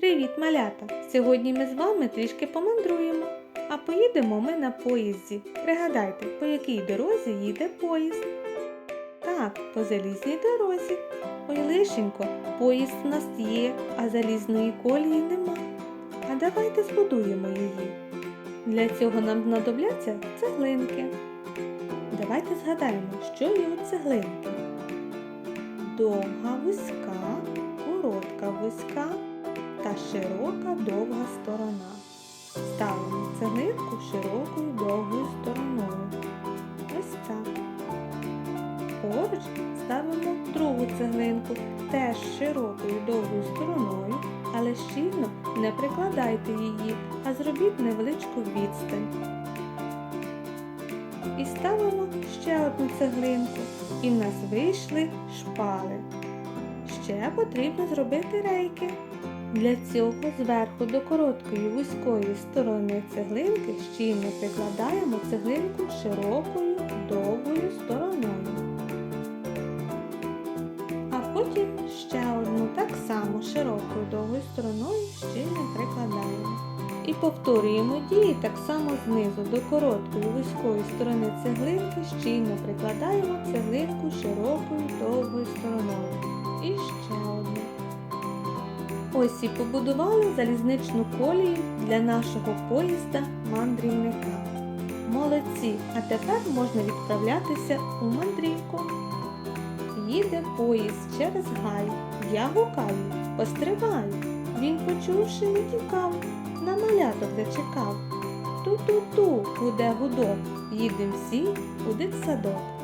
Привіт, малята! Сьогодні ми з вами трішки помандруємо, а поїдемо ми на поїзді. Пригадайте, по якій дорозі їде поїзд? Так, по залізній дорозі. Ой, лишенько, поїзд в нас є, а залізної колії нема. А давайте збудуємо її. Для цього нам знадобляться цеглинки. Давайте згадаємо, що є у цеглинки. Довга вузька, коротка вузька та широка довга сторона. Ставимо цеглинку широкою довгою стороною. Ось так. Поруч ставимо другу цеглинку теж широкою довгою стороною, але щільно не прикладайте її, а зробіть невеличку відстань. І ставимо ще одну цеглинку, і в нас вийшли шпали. Ще потрібно зробити рейки. Для цього зверху до короткої вузької сторони цеглинки щільно прикладаємо цеглинку широкою довгою стороною. А потім ще одну так само широкою довгою стороною щільно прикладаємо. І повторюємо дії так само знизу до короткої вузької сторони цеглинки щільно прикладаємо цеглинку широкою довгою стороною. Ось і побудували залізничну колію для нашого поїзда мандрівника. Молодці! А тепер можна відправлятися у мандрівку. Їде поїзд через гай. Я гукаю, постривай. Він, почувши, не тікав, на маляток зачекав. Ту-ту-ту, гуде гудок, їдем всі у дитсадок.